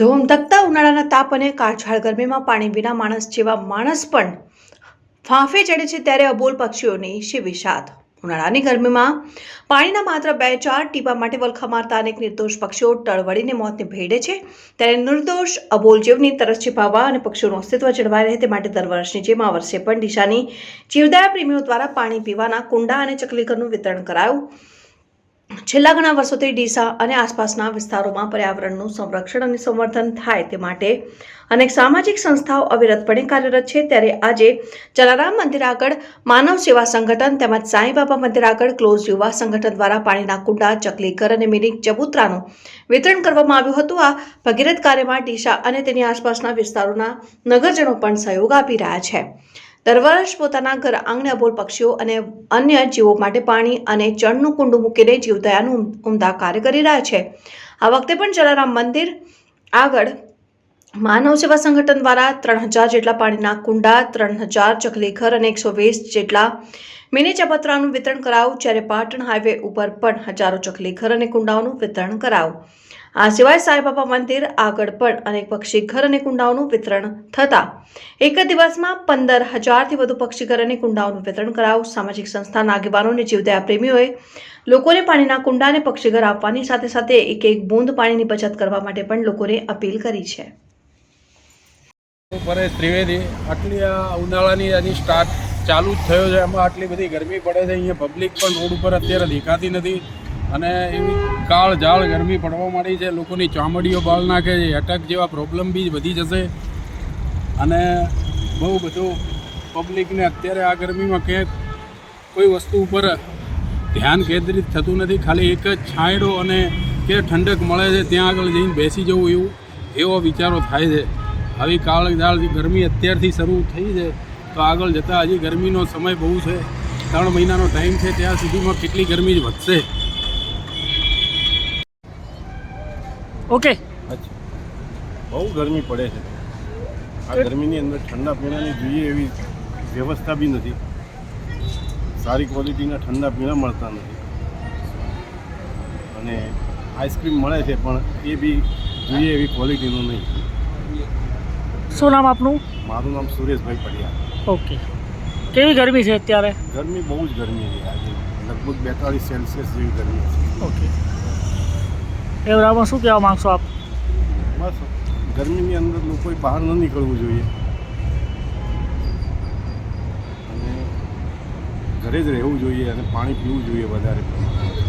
ધોમધકતા ઉનાળાના તાપ અને કાળઝાળ ગરમીમાં પાણી વિના માણસ જેવા માણસ પણ ફાંફે ચડે છે ત્યારે અબોલ પક્ષીઓની શી વિષાદ ઉનાળાની ગરમીમાં પાણીના માત્ર બે ચાર ટીપા માટે વલખા મારતા અનેક નિર્દોષ પક્ષીઓ ટળવળીને મોતને ભેડે છે. ત્યારે નિર્દોષ અબોલ જીવની તરસ છીપાવવા અને પક્ષીઓનું અસ્તિત્વ જળવાઈ રહે તે માટે દર વર્ષની જેમ આ વર્ષે પણ દિશાની જીવદયા પ્રેમીઓ દ્વારા પાણી પીવાના કુંડા અને ચકલીઘરનું વિતરણ કરાયું. છેલ્લા ઘણા વર્ષોથી ડીસા અને આસપાસના વિસ્તારોમાં પર્યાવરણનું સંરક્ષણ અને સંવર્ધન થાય તે માટે અનેક સામાજિક સંસ્થાઓ અવિરતપણે કાર્યરત છે. ત્યારે આજે જલારામ મંદિર આગળ માનવ સેવા સંગઠન તેમજ સાંઈબાબા મંદિર આગળ ક્લોઝ યુવા સંગઠન દ્વારા પાણીના કુંડા, ચકલીઘર અને મિની ચબૂતરાનું વિતરણ કરવામાં આવ્યું હતું. આ ભગીરથ કાર્યમાં ડીસા અને તેની આસપાસના વિસ્તારોના નગરજનો પણ સહયોગ આપી રહ્યા છે. દર વર્ષ પોતાના ઘર આંગણે અબોલ પક્ષીઓ અને અન્ય જીવો માટે પાણી અને ચણનું કુંડું મૂકીને જીવદયાનું ઉમદા કાર્ય કરી રહ્યા છે. આ વખતે પણ જલારામ મંદિર આગળ માનવ સેવા સંગઠન દ્વારા ત્રણ હજાર જેટલા પાણીના કુંડા, ત્રણ હજાર ચકલી ઘર અને એકસો વીસ જેટલા મિની ચબતરાનું વિતરણ કરાવું. જ્યારે પાટણ હાઈવે ઉપર પણ હજારો ચકલી ઘર અને કુંડાઓનું વિતરણ કરાવું. આ સિવાય સાંઈબાબા મંદિર આગળ પણ અનેક પક્ષી ઘર અને કુંડાઓનું વિતરણ થતા. એક જ દિવસમાં પંદર હજારથી વધુ પક્ષીઘર અને કુંડાઓનું વિતરણ કરાવું. સામાજિક સંસ્થાના આગેવાનો અને જીવદયા પ્રેમીઓએ લોકોને પાણીના કુંડા અને પક્ષીઘર આપવાની સાથે સાથે એક એક બૂંદ પાણીની બચત કરવા માટે પણ લોકોને અપીલ કરી છે. પરેશ ત્રિવેદી. આટલી આ ઉનાળાની હજી સ્ટાર્ટ ચાલુ જ થયો છે. એમાં આટલી બધી ગરમી પડે છે. અહીંયા પબ્લિક પણ રોડ ઉપર અત્યારે દેખાતી નથી. અને એવી કાળ ઝાળ ગરમી પડવા માંડી છે. લોકોની ચામડીઓ બાળ નાખે છે. એટેક જેવા પ્રોબ્લેમ બી વધી જશે. અને બહુ બધું પબ્લિકને અત્યારે આ ગરમીમાં ક્યાંક કોઈ વસ્તુ ઉપર ધ્યાન કેન્દ્રિત થતું નથી. ખાલી એક જ છાંયડો અને કે ઠંડક મળે છે, ત્યાં આગળ જઈને બેસી જવું એવું એવો વિચારો થાય છે. આવી કાળ ઝાળ ગરમી અત્યારથી શરૂ થઈ છે. તો આગળ જતાં હજી ગરમીનો સમય બહુ છે. ત્રણ મહિનાનો ટાઈમ છે ત્યાં સુધીમાં કેટલી ગરમી જ વધશે? ઓકે બહુ ગરમી પડે છે. આ ગરમીની અંદર ઠંડા પીણાની જોઈએ એવી વ્યવસ્થા બી નથી. સારી ક્વોલિટીના ઠંડા પીણા મળતા નથી. અને આઈસ્ક્રીમ મળે છે પણ એ બી જોઈએ એવી ક્વોલિટીનું નહીં. શું નામ આપનું? મારું નામ સુરેશભાઈ પડિયા. ઓકે. કેવી ગરમી છે અત્યારે? ગરમી બહુ જ ગરમી છે આજે. લગભગ બેતાલીસ સેલ્સિયસ જેવી ગરમી છે. ઓકે. એ બરાબર શું કહેવા માગશો આપ? બસ. ગરમીની અંદર લોકોએ બહાર ન નીકળવું જોઈએ. અને ઘરે જ રહેવું જોઈએ અને પાણી પીવું જોઈએ વધારે પ્રમાણમાં.